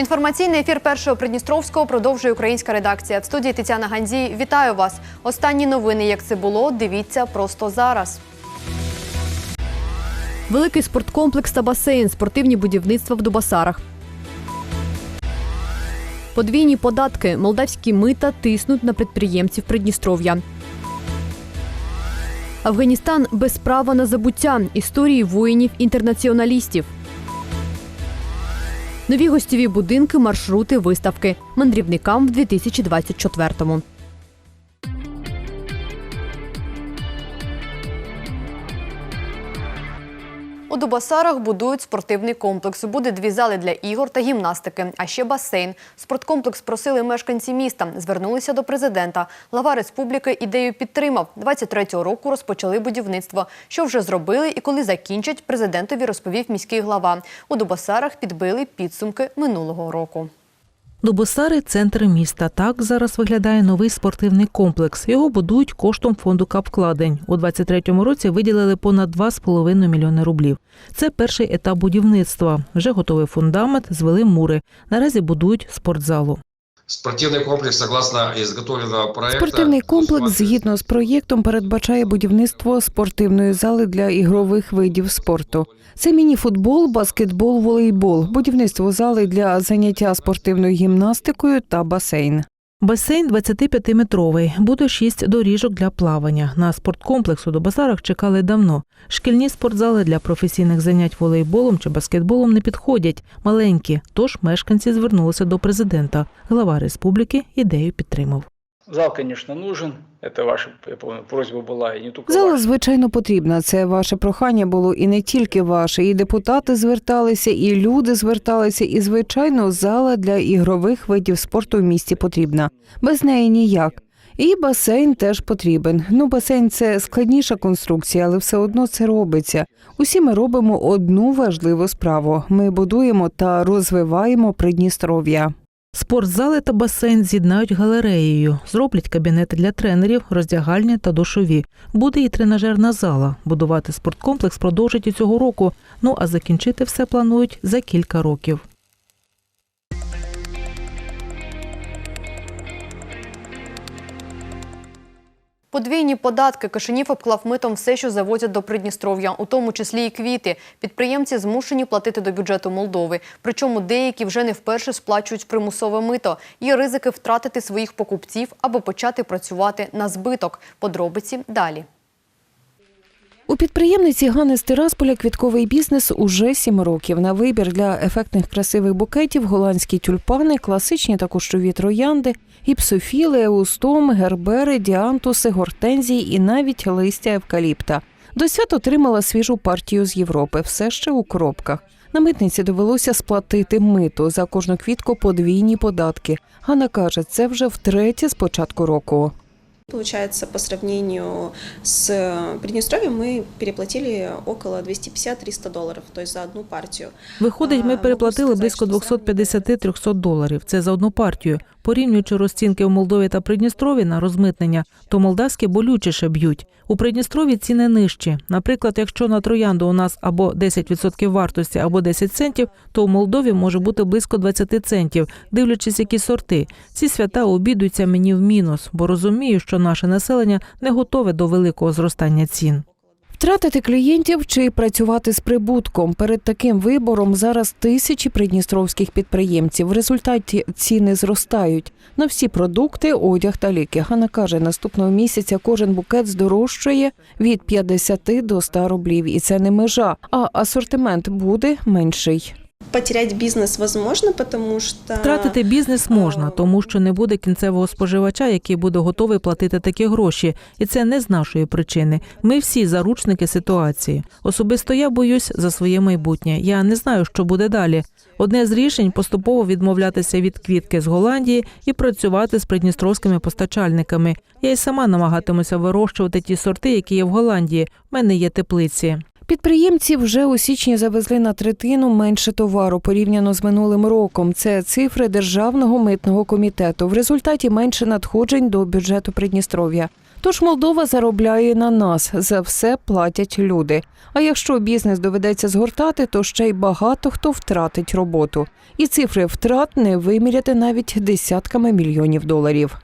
Інформаційний ефір першого Придністровського продовжує українська редакція. В студії Тетяна Ганзій. Вітаю вас. Останні новини, як це було, дивіться просто зараз. Великий спорткомплекс та басейн, спортивні будівництва в Дубасарах. Подвійні податки, молдавські мита тиснуть на підприємців Придністров'я. Афганістан без права на забуття. Історії воїнів-інтернаціоналістів. Нові гостєві будинки, маршрути, виставки мандрівникам в 2024-му. У Дубасарах будують спортивний комплекс. Буде дві зали для ігор та гімнастики, а ще басейн. Спорткомплекс просили мешканці міста. Звернулися до президента. Глава республіки ідею підтримав. 23-го року розпочали будівництво. Що вже зробили і коли закінчать, президентові розповів міський глава. У Дубасарах підбили підсумки минулого року. Дубосари – центр міста. Так зараз виглядає новий спортивний комплекс. Його будують коштом фонду капкладень. У 23-му році виділили понад 2,5 мільйони рублів. Це перший етап будівництва. Вже готовий фундамент, звели мури. Наразі будують спортзалу. Спортивный комплекс, согласно изготовленного проекта... Спортивний комплекс згідно з проєктом передбачає будівництво спортивної зали для ігрових видів спорту. Це міні-футбол, баскетбол, волейбол, будівництво зали для заняття спортивною гімнастикою та басейн. Басейн 25-метровий. Буде шість доріжок для плавання. На спорткомплекс у Добазарах чекали давно. Шкільні спортзали для професійних занять волейболом чи баскетболом не підходять. Маленькі. Тож мешканці звернулися до президента. Глава республіки ідею підтримав. Зал, конечно, нужен. Это ваша, я помню, просьба была, и не только Зала, ваша. звичайно, потрібна. Це ваше прохання було і не тільки ваше. І депутати зверталися, і люди зверталися. І, звичайно, зала для ігрових видів спорту в місті потрібна. Без неї ніяк. І басейн теж потрібен. Ну, басейн це складніша конструкція, але все одно це робиться. Усі ми робимо одну важливу справу: ми будуємо та розвиваємо Придністров'я. Спортзали та басейн з'єднають галереєю, зроблять кабінети для тренерів, роздягальні та душові. Буде і тренажерна зала. Будувати спорткомплекс продовжать і цього року. Ну а закінчити все планують за кілька років. Подвійні податки Кишинів обклав митом все, що завозять до Придністров'я, у тому числі і квіти. Підприємці змушені платити до бюджету Молдови. Причому деякі вже не вперше сплачують примусове мито. Є ризики втратити своїх покупців або почати працювати на збиток. Подробиці далі. У підприємниці Гани з Тирасполя квітковий бізнес уже сім років. На вибір для ефектних красивих букетів голландські тюльпани, класичні та кущові троянди, гіпсофіли, еустом, гербери, діантуси, гортензії і навіть листя евкаліпта. До свят отримала свіжу партію з Європи, все ще у коробках. На митниці довелося сплатити мито за кожну квітку подвійні податки. Ганна каже, це вже втретє з початку року. Получается, по сравнению с Приднестровьем мы переплатили около 250-300 доларів, тобто за одну партію. Виходить, ми переплатили близько сказати, що 250-300 доларів. Це за одну партію. Порівнюючи розцінки в Молдові та Придністрові на розмитнення, то молдавські болючіше б'ють. У Придністрові ціни нижчі. Наприклад, якщо на троянду у нас або 10% вартості, або 10 центів, то у Молдові може бути близько 20 центів, дивлячись, які сорти. Ці свята обідуються мені в мінус, бо розумію, що наше населення не готове до великого зростання цін. Втратити клієнтів чи працювати з прибутком перед таким вибором зараз тисячі придністровських підприємців. В результаті ціни зростають на всі продукти, одяг та ліки. Ганна каже, наступного місяця кожен букет здорожчає від 50 до 100 рублів, і це не межа, а асортимент буде менший. Потерять бизнес возможно, потому что... Втратити бізнес можна, тому що не буде кінцевого споживача, який буде готовий платити такі гроші, і це не з нашої причини. Ми всі заручники ситуації. Особисто я боюсь за своє майбутнє. Я не знаю, що буде далі. Одне з рішень поступово відмовлятися від квітки з Голландії і працювати з придністровськими постачальниками. Я й сама намагатимуся вирощувати ті сорти, які є в Голландії. У мене є теплиці. Підприємці вже у січні завезли на третину менше товару порівняно з минулим роком. Це цифри Державного митного комітету. В результаті менше надходжень до бюджету Придністров'я. Тож Молдова заробляє на нас, за все платять люди. А якщо бізнес доведеться згортати, то ще й багато хто втратить роботу. І цифри втрат не виміряти навіть десятками мільйонів доларів.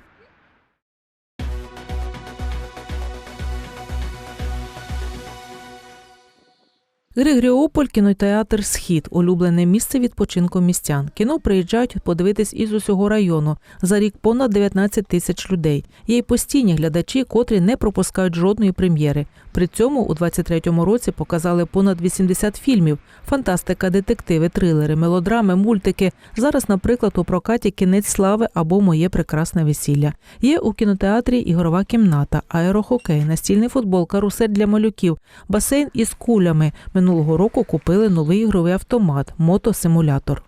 Григоріополь кінотеатр Схід улюблене місце відпочинку містян. Кіно приїжджають подивитись із усього району. За рік понад 19 тисяч людей. Є й постійні глядачі, котрі не пропускають жодної прем'єри. При цьому у 23-му році показали понад 80 фільмів: фантастика, детективи, трилери, мелодрами, мультики. Зараз, наприклад, у прокаті Кінець слави або Моє прекрасне весілля. Є у кінотеатрі ігрова кімната, аерохокей, настільний футбол, карусель для малюків, басейн із кулями. Минулого року купили новий ігровий автомат, мотосимулятор.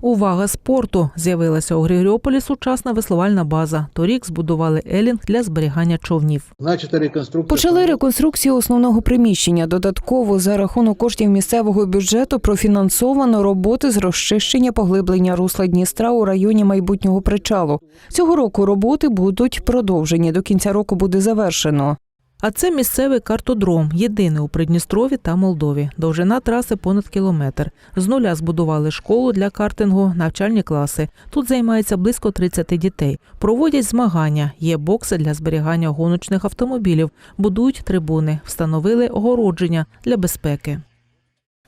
Увага спорту! З'явилася у Григоріополі сучасна веслувальна база. Торік збудували елінг для зберігання човнів. Почали реконструкцію основного приміщення. Додатково за рахунок коштів місцевого бюджету профінансовано роботи з розчищення поглиблення русла Дністра у районі майбутнього причалу. Цього року роботи будуть продовжені. До кінця року буде завершено. А це місцевий картодром, єдиний у Придністрові та Молдові. Довжина траси понад кілометр. З нуля збудували школу для картингу, навчальні класи. Тут займається близько 30 дітей. Проводять змагання. Є бокси для зберігання гоночних автомобілів, будують трибуни, встановили огородження для безпеки.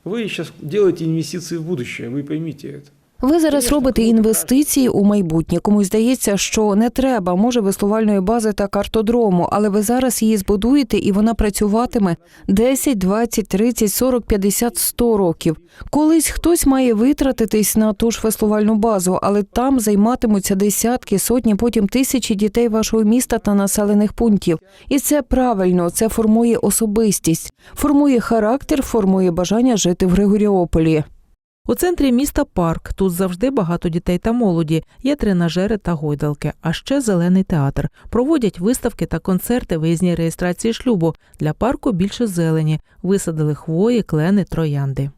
Вы сейчас делаете инвестиции в будущее, вы поймите это. Ви зараз робите інвестиції у майбутнє. Комусь здається, що не треба, може, веслувальної бази та картодрому, але ви зараз її збудуєте, і вона працюватиме 10, 20, 30, 40, 50, 100 років. Колись хтось має витратитись на ту ж веслувальну базу, але там займатимуться десятки, сотні, потім тисячі дітей вашого міста та населених пунктів. І це правильно, це формує особистість, формує характер, формує бажання жити в Григоріополі. У центрі міста парк. Тут завжди багато дітей та молоді. Є тренажери та гойдалки, а ще зелений театр. Проводять виставки та концерти, виїзні реєстрації шлюбу. Для парку більше зелені. Висадили хвої, клени, троянди.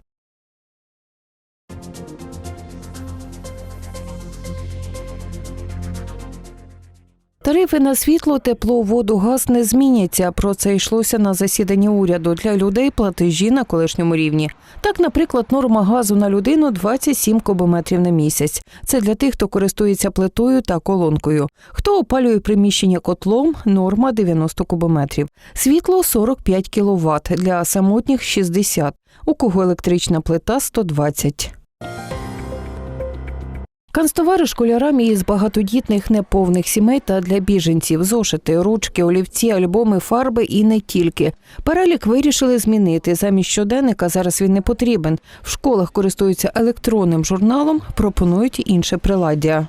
Тарифи на світло, тепло, воду, газ не зміняться. Про це йшлося на засіданні уряду. Для людей платежі на колишньому рівні. Так, наприклад, норма газу на людину 27 кубометрів на місяць. Це для тих, хто користується плитою та колонкою. Хто опалює приміщення котлом, норма 90 кубометрів. Світло 45 кВт, для самотніх 60. У кого електрична плита 120. Канцтовари школярам із багатодітних неповних сімей та для біженців, зошити, ручки, олівці, альбоми, фарби і не тільки. Перелік вирішили змінити. Замість щоденника зараз він не потрібен. В школах користуються електронним журналом, пропонують інше приладдя.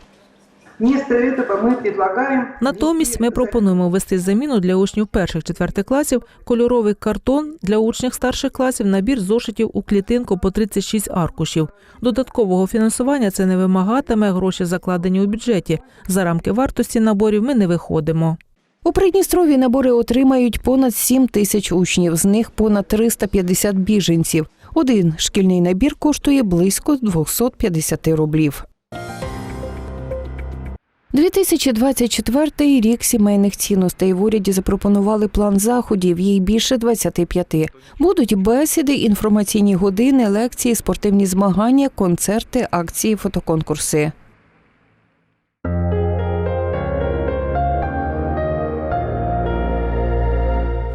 Натомість ми пропонуємо ввести заміну для учнів перших четвертих класів кольоровий картон для учнів старших класів, набір зошитів у клітинку по 36 аркушів. Додаткового фінансування це не вимагатиме, гроші закладені у бюджеті. За рамки вартості наборів ми не виходимо. У Придністрові набори отримають понад 7 тисяч учнів, з них понад 350 біженців. Один шкільний набір коштує близько 250 рублів. 2024 рік сімейних цінностей в уряді запропонували план заходів. Їй більше 25. Будуть бесіди, інформаційні години, лекції, спортивні змагання, концерти, акції, фотоконкурси.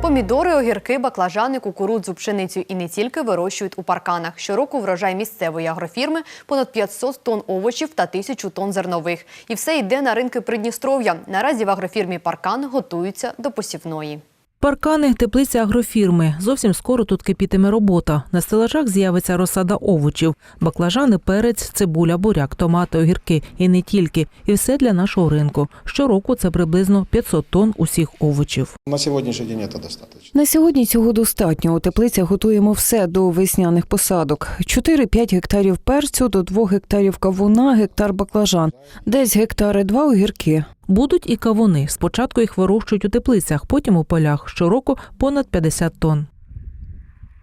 Помідори, огірки, баклажани, кукурудзу, пшеницю і не тільки вирощують у парканах. Щороку врожай місцевої агрофірми понад 500 тонн овочів та тисячу тонн зернових. І все йде на ринки Придністров'я. Наразі в агрофірмі Паркан готуються до посівної. Паркани, теплиця агрофірми. Зовсім скоро тут кипітиме робота. На стелажах з'явиться розсада овочів, баклажани, перець, цибуля, буряк, томати, огірки і не тільки. І все для нашого ринку. Щороку це приблизно 500 тонн усіх овочів. На сьогоднішній день це достатньо. На сьогодні цього достатньо. У теплицях готуємо все до весняних посадок: 4-5 гектарів перцю, до 2 гектарів кавуна, гектар баклажан, десь гектари два огірки. Будуть і кавуни. Спочатку їх вирощують у теплицях, потім у полях. Щороку понад 50 тонн.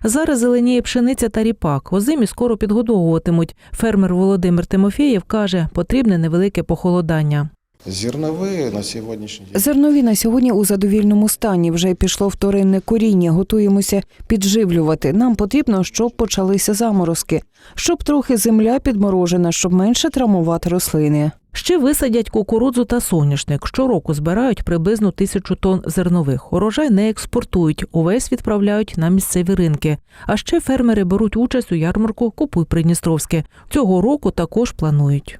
Зараз зеленіє пшениця та ріпак. Озимі скоро підгодовуватимуть. Фермер Володимир Тимофєєв каже, потрібне невелике похолодання. На день. Зернові на сьогодні у задовільному стані. Вже пішло вторинне коріння. Готуємося підживлювати. Нам потрібно, щоб почалися заморозки, щоб трохи земля підморожена, щоб менше травмувати рослини. Ще висадять кукурудзу та соняшник. Щороку збирають приблизно тисячу тонн зернових. Урожай не експортують, увесь відправляють на місцеві ринки. А ще фермери беруть участь у ярмарку Купуй Придністровське. Цього року також планують.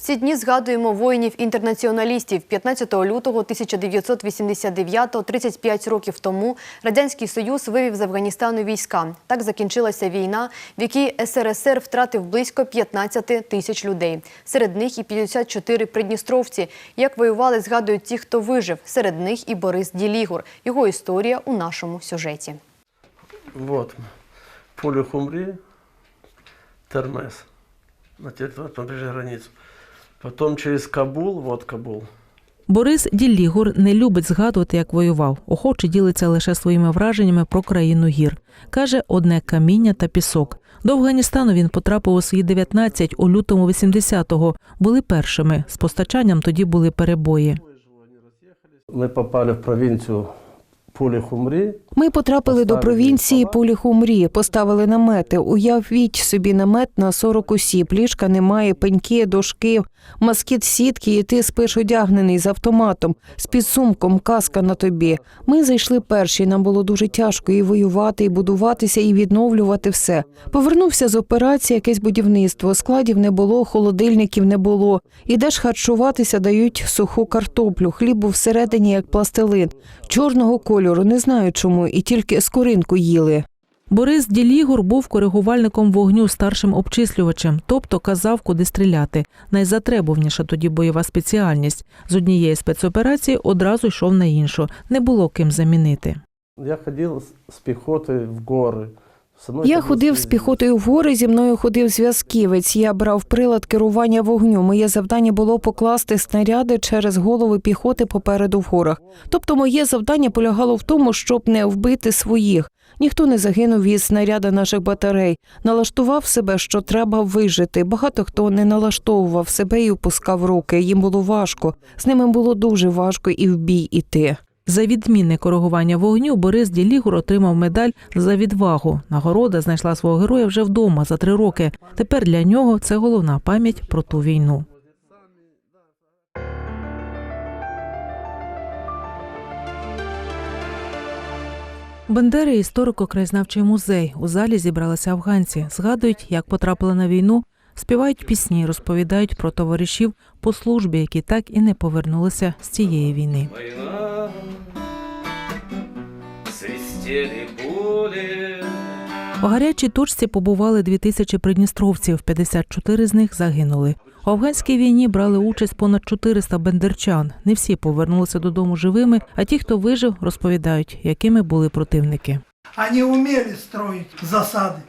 В ці дні згадуємо воїнів-інтернаціоналістів. 15 лютого 1989 35 років тому Радянський Союз вивів з Афганістану війська. Так закінчилася війна, в якій СРСР втратив близько 15 тисяч людей. Серед них і 54 придністровці. Як воювали, згадують ті, хто вижив. Серед них і Борис Ділігур. Його історія у нашому сюжеті. Вот. Поле Термес. На территории побережья границу. Потом через Кабул, вот Кабул. Борис Діллігур не любить згадувати, як воював. Охоче ділиться лише своїми враженнями про країну гір. Каже, одне каміння та пісок. До Афганістану він потрапив у свої 19 у лютому 80-го. Були першими. З постачанням тоді були перебої. Мы попали в провинцию Поле Хумри. Ми потрапили до провінції Поліхумрі, поставили намети. Уявіть собі намет на 40 осіб. Ліжка немає, пеньки, дошки, маскіт сітки, і ти спиш одягнений з автоматом, з підсумком, каска на тобі. Ми зайшли перші. Нам було дуже тяжко і воювати, і будуватися, і відновлювати все. Повернувся з операції, якесь будівництво. Складів не було, холодильників не було. Ідеш харчуватися, дають суху картоплю, хліб був всередині, як пластилин. Чорного кольору, не знаю чому, і тільки скоринку їли. Борис Ділігур був коригувальником вогню старшим обчислювачем, тобто казав, куди стріляти. Найзатребуваніша тоді бойова спеціальність. З однієї спецоперації одразу йшов на іншу. Не було ким замінити. Я ходив з піхоти в горы. Я ходив з піхотою в гори, зі мною ходив зв'язківець. Я брав прилад керування вогню. Моє завдання було покласти снаряди через голови піхоти попереду в горах. Тобто, моє завдання полягало в тому, щоб не вбити своїх. Ніхто не загинув від снаряда наших батарей. Налаштував себе, що треба вижити. Багато хто не налаштовував себе і опускав руки. Їм було важко. З ними було дуже важко і в бій іти. За відмінне коригування вогню Борис Ділігур отримав медаль за відвагу. Нагорода знайшла свого героя вже вдома за три роки. Тепер для нього це головна пам'ять про ту війну. Бандери історико-краєзнавчий музей. У залі зібралися афганці. Згадують, як потрапили на війну, співають пісні, розповідають про товаришів по службі, які так і не повернулися з цієї війни. У гарячій точці побували 2000 придністровців, 54 з них загинули. У афганській війні брали участь понад 400 бендерчан. Не всі повернулися додому живими, а ті, хто вижив, розповідають, якими були противники. Они умели строить засады.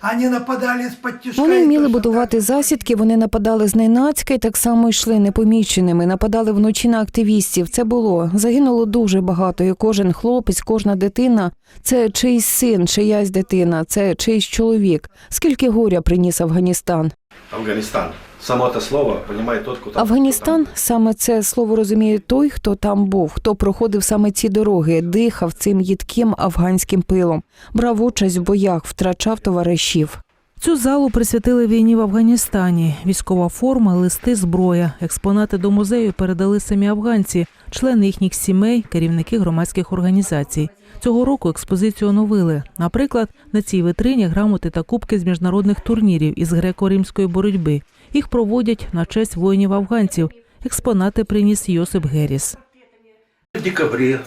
Они нападали из-под. Вони вміли будувати засідки, вони нападали зненацька і так само йшли непоміченими, нападали вночі на активістів. Це було. Загинуло дуже багато, і кожен хлопець, кожна дитина це чийсь син, чиясь дитина, це чийсь чоловік. Скільки горя приніс Афганістан? Афганистан. Само это слово понимает тот, кто там. Афганістан саме це слово розуміє той, хто там був, хто проходив саме ці дороги, дихав цим їдким афганським пилом, брав участь в боях, втрачав товаришів. Цю залу присвятили війні в Афганістані. Військова форма, листи, зброя. Експонати до музею передали самі афганці, члени їхніх сімей, керівники громадських організацій. Цього року експозицію оновили. Наприклад, на цій витрині грамоти та кубки з міжнародних турнірів із греко-римської боротьби. Їх проводять на честь воїнів афганців. Експонати приніс Йосип Геріс. В декабре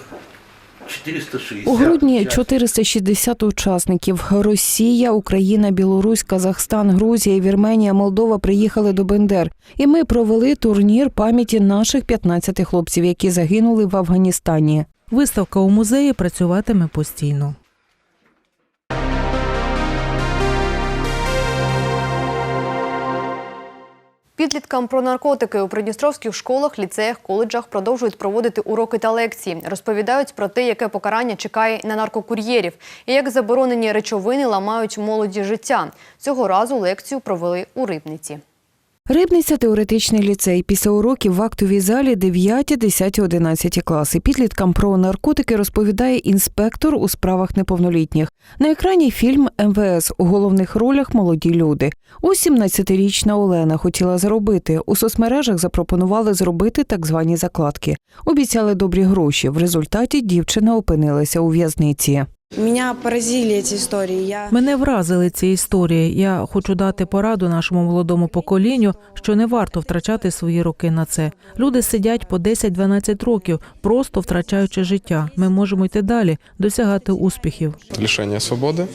460. У грудні 460 учасників Росія, Україна, Білорусь, Казахстан, Грузія, Вірменія, Молдова приїхали до Бендер. І ми провели турнір пам'яті наших 15 хлопців, які загинули в Афганістані. Виставка у музеї працюватиме постійно. Підліткам про наркотики у придністровських школах, ліцеях, коледжах продовжують проводити уроки та лекції. Розповідають про те, яке покарання чекає на наркокур'єрів і як заборонені речовини ламають молоді життя. Цього разу лекцію провели у Рибниці. Рибниця теоретичний ліцей. Після уроків в актовій залі 9, 10, 11 класи. Підліткам про наркотики розповідає інспектор у справах неповнолітніх. На екрані фільм МВС у головних ролях молоді люди. Ось 17-річна Олена хотіла заробити. У соцмережах запропонували зробити так звані закладки. Обіцяли добрі гроші. В результаті дівчина опинилася у в'язниці. Меня поразили эти истории. Я Мене вразили ці історії. Я хочу дати пораду нашому молодому поколінню, що не варто втрачати свої роки на це. Люди сидять по 10-12 років, просто втрачаючи життя. Ми можемо йти далі, досягати успіхів. Лишення свободи.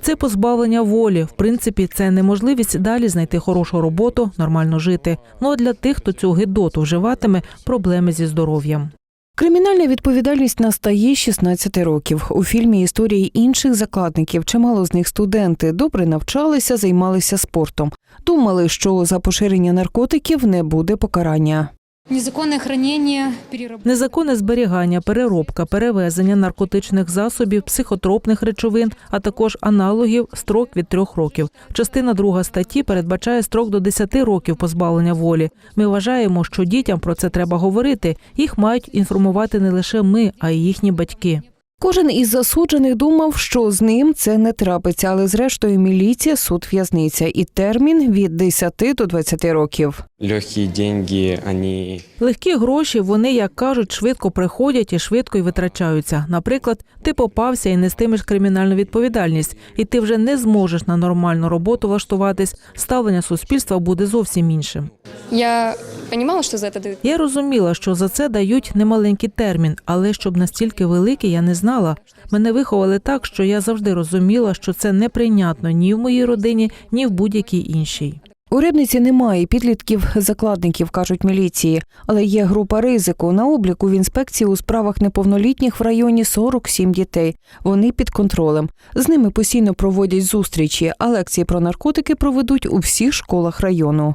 Це позбавлення волі. В принципі, це неможливість далі знайти хорошу роботу, нормально жити. Ну а для тих, хто цю гидоту вживатиме, проблеми зі здоров'ям. Кримінальна відповідальність настає з 16 років. У фільмі історії інших закладників, чимало з них студенти, добре навчалися, займалися спортом. Думали, що за поширення наркотиків не буде покарання. Незаконное хранення, переробка. Незаконне зберігання, переробка, перевезення наркотичних засобів, психотропних речовин, а також аналогів строк від трьох років. Частина друга статті передбачає строк до 10 років позбавлення волі. Ми вважаємо, що дітям про це треба говорити. Їх мають інформувати не лише ми, а й їхні батьки. Кожен із засуджених думав, що з ним це не трапиться, але зрештою міліція, суд, в'язниця і термін від 10 до 20 років. Легкі деньги, вони Легкі гроші, вони, як кажуть, швидко приходять і швидко й витрачаються. Наприклад, ти попався і нестимеш кримінальну відповідальність, і ти вже не зможеш на нормальну роботу влаштуватись. Ставлення суспільства буде зовсім іншим. Я понимала, что за это дают. Я розуміла, що за це дають немаленький термін, але щоб настільки великий, я не знала. Мене виховали так, що я завжди розуміла, що це неприйнятно ні в моїй родині, ні в будь-якій іншій. У Рибниці немає підлітків-закладників, кажуть міліції, але є група ризику. На обліку в інспекції у справах неповнолітніх в районі 47 дітей. Вони під контролем. З ними постійно проводять зустрічі, а лекції про наркотики проведуть у всіх школах району.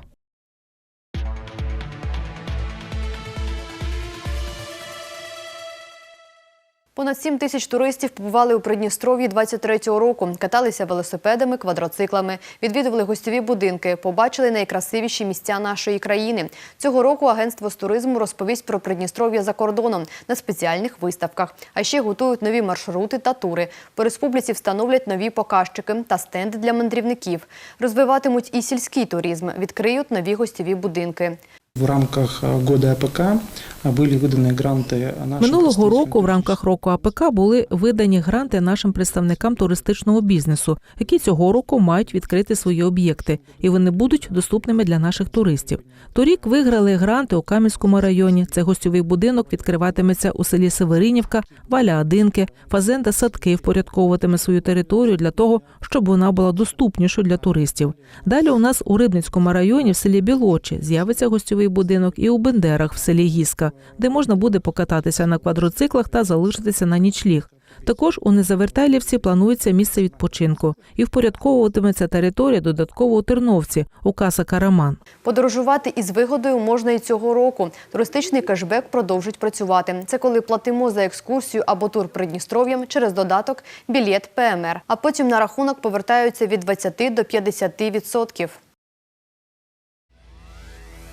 Понад 7 тисяч туристів побували у Придністров'ї 23-го року. Каталися велосипедами, квадроциклами, відвідували гостьові будинки, побачили найкрасивіші місця нашої країни. Цього року агентство з туризму розповість про Придністров'я за кордоном на спеціальних виставках. А ще готують нові маршрути та тури. По республіці встановлять нові показчики та стенди для мандрівників. Розвиватимуть і сільський туризм, відкриють нові гостьові будинки. В рамках э, года АПК э, были выданы гранты нашим Минулого представителям року в рамках року АПК були видані гранти нашим представникам туристичного бізнесу, які цього року мають відкрити свої об'єкти, і вони будуть доступними для наших туристів. Торік виграли гранти у Кам'янському районі. Це гостьовий будинок відкриватиметься у селі Северинівка, Валя Адинки, Фазенда Садки впорядковуватиме свою територію для того, щоб вона була доступнішою для туристів. Далі у нас у Рибницькому районі в селі Білочі з'явиться гостьовий будинок і у Бендерах в селі Гіска, де можна буде покататися на квадроциклах та залишитися на нічліг. Також у Незавертайлівці планується місце відпочинку і впорядковуватиметься територія додатково у Терновці у Каса Караман. Подорожувати із вигодою можна і цього року. Туристичний кешбек продовжить працювати. Це коли платимо за екскурсію або тур Придністров'ям через додаток «Білет ПМР», а потім на рахунок повертаються від 20 до 50 відсотків.